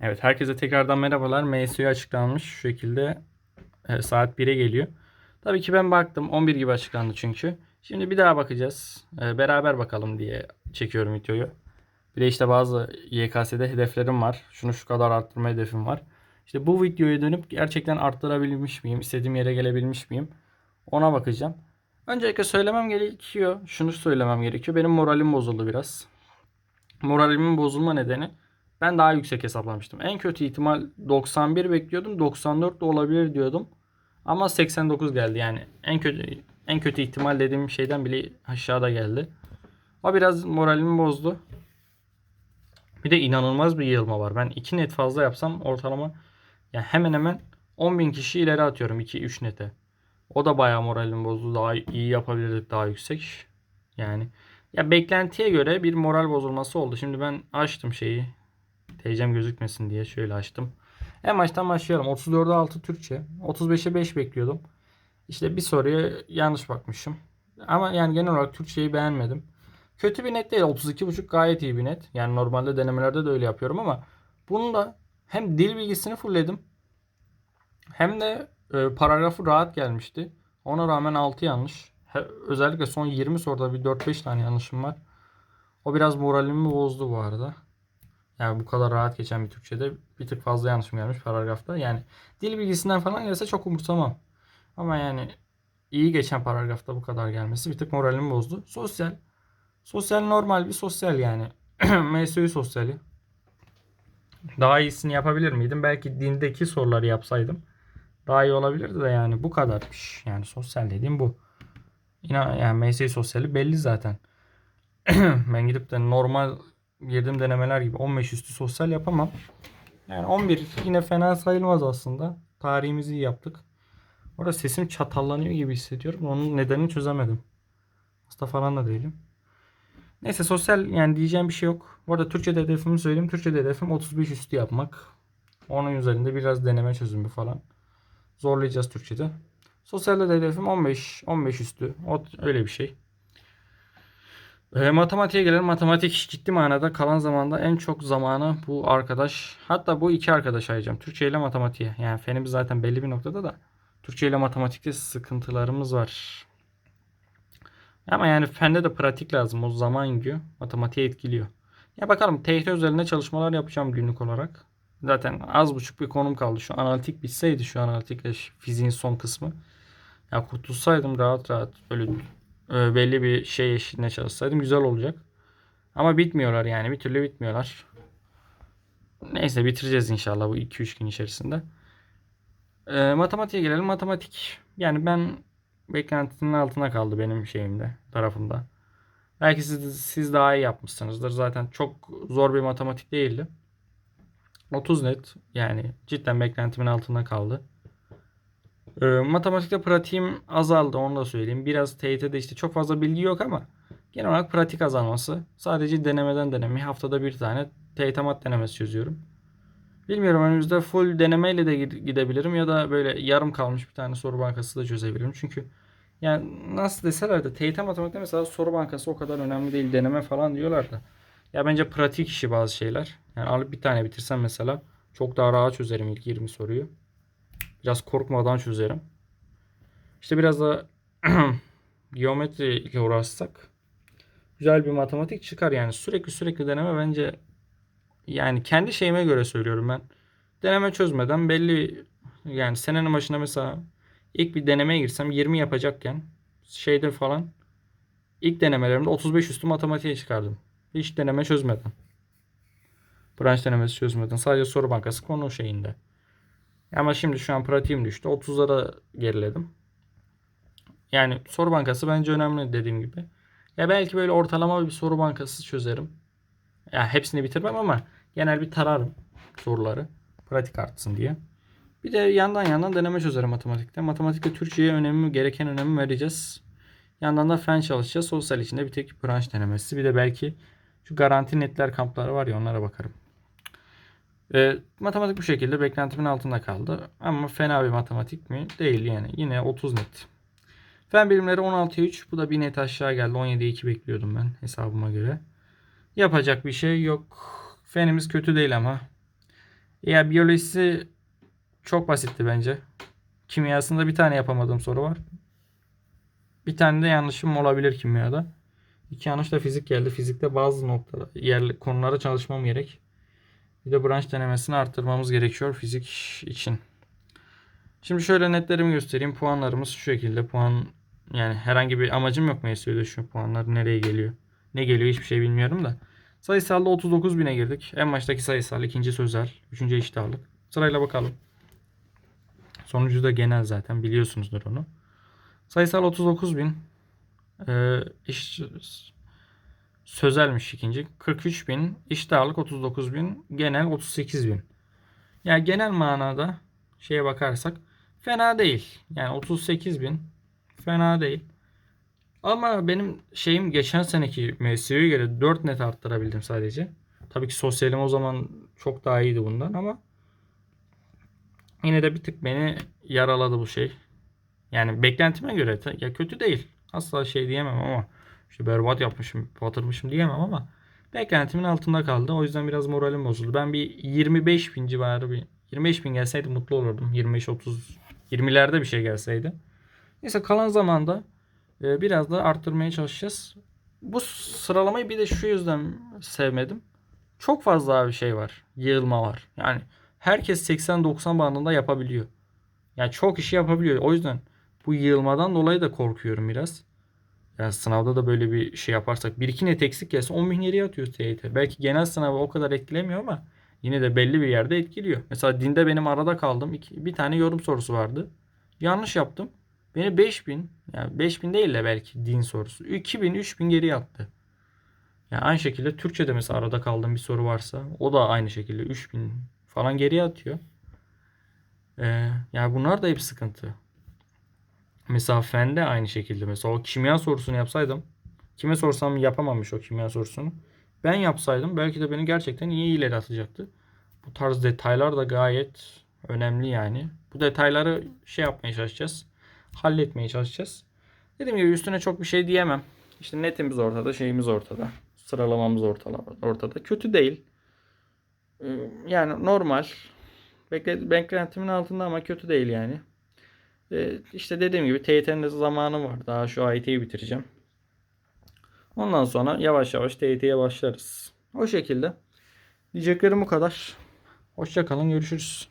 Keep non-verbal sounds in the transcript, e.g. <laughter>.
Evet, herkese tekrardan merhabalar. MSU açıklanmış şu şekilde e, saat 1'e geliyor. Tabii ki ben baktım 11 gibi açıklandı çünkü. Şimdi bir daha bakacağız. E, beraber bakalım diye çekiyorum videoyu. Bir de işte bazı YKS'de hedeflerim var. Şunu şu kadar arttırma hedefim var. İşte bu videoya dönüp gerçekten arttırabilmiş miyim? istediğim yere gelebilmiş miyim? Ona bakacağım. Öncelikle söylemem gerekiyor. Şunu söylemem gerekiyor. Benim moralim bozuldu biraz. Moralimin bozulma nedeni ben daha yüksek hesaplamıştım. En kötü ihtimal 91 bekliyordum. 94 de olabilir diyordum. Ama 89 geldi yani. En kötü en kötü ihtimal dediğim şeyden bile aşağıda geldi. O biraz moralimi bozdu. Bir de inanılmaz bir yığılma var. Ben 2 net fazla yapsam ortalama ya hemen hemen 10.000 kişi ileri atıyorum 2-3 nete. O da bayağı moralimi bozdu. Daha iyi yapabilirdik daha yüksek. Yani ya beklentiye göre bir moral bozulması oldu. Şimdi ben açtım şeyi. TC'm gözükmesin diye şöyle açtım. En baştan başlayalım. 34'e 6 Türkçe. 35'e 5 bekliyordum. İşte bir soruya yanlış bakmışım. Ama yani genel olarak Türkçeyi beğenmedim. Kötü bir net değil. 32.5 gayet iyi bir net. Yani normalde denemelerde de öyle yapıyorum ama bunu da hem dil bilgisini fullledim hem de e, paragrafı rahat gelmişti. Ona rağmen 6 yanlış. He- özellikle son 20 soruda bir 4-5 tane yanlışım var. O biraz moralimi bozdu bu arada. Yani bu kadar rahat geçen bir Türkçe'de bir tık fazla yanlışım gelmiş paragrafta. Yani dil bilgisinden falan gelse çok umursamam. Ama yani iyi geçen paragrafta bu kadar gelmesi bir tık moralimi bozdu. Sosyal. Sosyal normal bir sosyal yani. <clears throat> MSU sosyali. Daha iyisini yapabilir miydim? Belki dindeki soruları yapsaydım. Daha iyi olabilirdi de yani bu kadarmış. Yani sosyal dediğim bu. İnan yani MSU sosyali belli zaten. <clears throat> ben gidip de normal girdiğim denemeler gibi 15 üstü sosyal yapamam. Yani 11 yine fena sayılmaz aslında. Tarihimizi iyi yaptık. Orada sesim çatallanıyor gibi hissediyorum. Onun nedenini çözemedim. Hasta falan da değilim. Neyse sosyal yani diyeceğim bir şey yok. Bu arada Türkçe hedefimi söyleyeyim. Türkçe hedefim 35 üstü yapmak. Onun üzerinde biraz deneme çözümü falan. Zorlayacağız Türkçe'de. Sosyalde de hedefim 15 15 üstü. O öyle bir şey. E, matematiğe gelelim. Matematik ciddi manada kalan zamanda en çok zamanı bu arkadaş hatta bu iki arkadaş ayıracağım. Türkçe ile matematiğe. Yani fenimiz zaten belli bir noktada da Türkçe ile matematikte sıkıntılarımız var. Ama yani fende de pratik lazım. O zaman yükü matematiğe etkiliyor. Ya bakalım TYT üzerinde çalışmalar yapacağım günlük olarak. Zaten az buçuk bir konum kaldı. Şu analitik bitseydi şu analitikle fiziğin son kısmı. Ya kurtulsaydım rahat rahat böyle belli bir şey eşliğinde çalışsaydım güzel olacak. Ama bitmiyorlar yani bir türlü bitmiyorlar. Neyse bitireceğiz inşallah bu 2-3 gün içerisinde. E, matematiğe gelelim. Matematik yani ben beklentinin altına kaldı benim şeyimde tarafımda. Belki siz, siz daha iyi yapmışsınızdır. Zaten çok zor bir matematik değildi. 30 net yani cidden beklentimin altında kaldı. Ee, matematikte pratiğim azaldı onu da söyleyeyim. Biraz TYT'de işte çok fazla bilgi yok ama genel olarak pratik azalması. Sadece denemeden deneme haftada bir tane TYT mat denemesi çözüyorum. Bilmiyorum önümüzde full denemeyle de gide- gidebilirim ya da böyle yarım kalmış bir tane soru bankası da çözebilirim. Çünkü yani nasıl deseler de TYT matematikte mesela soru bankası o kadar önemli değil deneme falan diyorlar da. Ya bence pratik işi bazı şeyler. Yani alıp bir tane bitirsem mesela çok daha rahat çözerim ilk 20 soruyu. Biraz korkmadan çözerim. İşte biraz da <clears throat> geometri ile uğraşsak güzel bir matematik çıkar yani. Sürekli sürekli deneme bence yani kendi şeyime göre söylüyorum ben. Deneme çözmeden belli yani senenin başına mesela ilk bir denemeye girsem 20 yapacakken şeyde falan ilk denemelerimde 35 üstü matematiğe çıkardım. Hiç deneme çözmeden. Branş denemesi çözmeden. Sadece soru bankası konu şeyinde. Ama şimdi şu an pratiğim düştü. 30'lara geriledim. Yani soru bankası bence önemli dediğim gibi. Ya belki böyle ortalama bir soru bankası çözerim. Ya hepsini bitirmem ama genel bir tararım soruları. Pratik artsın diye. Bir de yandan yandan deneme çözerim matematikte. Matematikte Türkçe'ye önemi, gereken önemi vereceğiz. Yandan da fen çalışacağız. Sosyal içinde bir tek branş denemesi. Bir de belki şu garanti netler kampları var ya onlara bakarım. E, matematik bu şekilde beklentimin altında kaldı. Ama fena bir matematik mi? Değil yani. Yine 30 net. Fen bilimleri 16'ya 3. Bu da bir net aşağı geldi. 17'ye 2 bekliyordum ben hesabıma göre. Yapacak bir şey yok. Fenimiz kötü değil ama. Ya biyolojisi çok basitti bence. Kimyasında bir tane yapamadığım soru var. Bir tane de yanlışım olabilir kimyada. İki yanlış da fizik geldi. Fizikte bazı noktada yer konulara çalışmam gerek. Bir de branş denemesini arttırmamız gerekiyor fizik için. Şimdi şöyle netlerimi göstereyim. Puanlarımız şu şekilde. Puan yani herhangi bir amacım yok MSU'da şu puanlar nereye geliyor. Ne geliyor hiçbir şey bilmiyorum da. Sayısalda 39 bine girdik. En baştaki sayısal, ikinci sözel, üçüncü eşit ağırlık. Sırayla bakalım. Sonucu da genel zaten biliyorsunuzdur onu. Sayısal 39 bin. Ee, iş, sözelmiş ikinci. 43 bin. İşte ağırlık 39 bin. Genel 38 bin. Yani genel manada şeye bakarsak fena değil. Yani 38 bin fena değil. Ama benim şeyim geçen seneki MSU'ya göre 4 net arttırabildim sadece. Tabii ki sosyalim o zaman çok daha iyiydi bundan ama yine de bir tık beni yaraladı bu şey. Yani beklentime göre ya kötü değil. Asla şey diyemem ama işte berbat yapmışım, batırmışım diyemem ama beklentimin altında kaldı. O yüzden biraz moralim bozuldu. Ben bir 25 bin civarı bir 25 bin gelseydi mutlu olurdum. 25-30 20'lerde bir şey gelseydi. Neyse kalan zamanda e, biraz da arttırmaya çalışacağız. Bu sıralamayı bir de şu yüzden sevmedim. Çok fazla bir şey var. Yığılma var. Yani herkes 80-90 bandında yapabiliyor. Yani çok işi yapabiliyor. O yüzden bu yığılmadan dolayı da korkuyorum biraz. Yani sınavda da böyle bir şey yaparsak. Bir iki net eksik gelse 10 bin geriye atıyoruz TYT. Belki genel sınavı o kadar etkilemiyor ama yine de belli bir yerde etkiliyor. Mesela dinde benim arada kaldım. İki, bir tane yorum sorusu vardı. Yanlış yaptım. Beni 5000 yani 5000 değil de belki din sorusu. 2000 3000 geriye attı. Yani aynı şekilde Türkçe'de mesela arada kaldığım bir soru varsa o da aynı şekilde 3000 falan geriye atıyor. Ee, yani bunlar da hep sıkıntı. Mesela fende aynı şekilde. Mesela o kimya sorusunu yapsaydım. Kime sorsam yapamamış o kimya sorusunu. Ben yapsaydım belki de beni gerçekten iyi ileri atacaktı. Bu tarz detaylar da gayet önemli yani. Bu detayları şey yapmaya çalışacağız. Halletmeye çalışacağız. Dediğim gibi üstüne çok bir şey diyemem. İşte netimiz ortada, şeyimiz ortada. Sıralamamız ortada. Kötü değil. Ee, Yani normal. Bekle- Beklentimin altında ama kötü değil yani. Ee, işte dediğim gibi TYT'nin zamanı var. Daha şu AYT'yi bitireceğim. Ondan sonra yavaş yavaş TYT'ye başlarız. O şekilde. Diyeceklerim bu kadar. Hoşça kalın. Görüşürüz.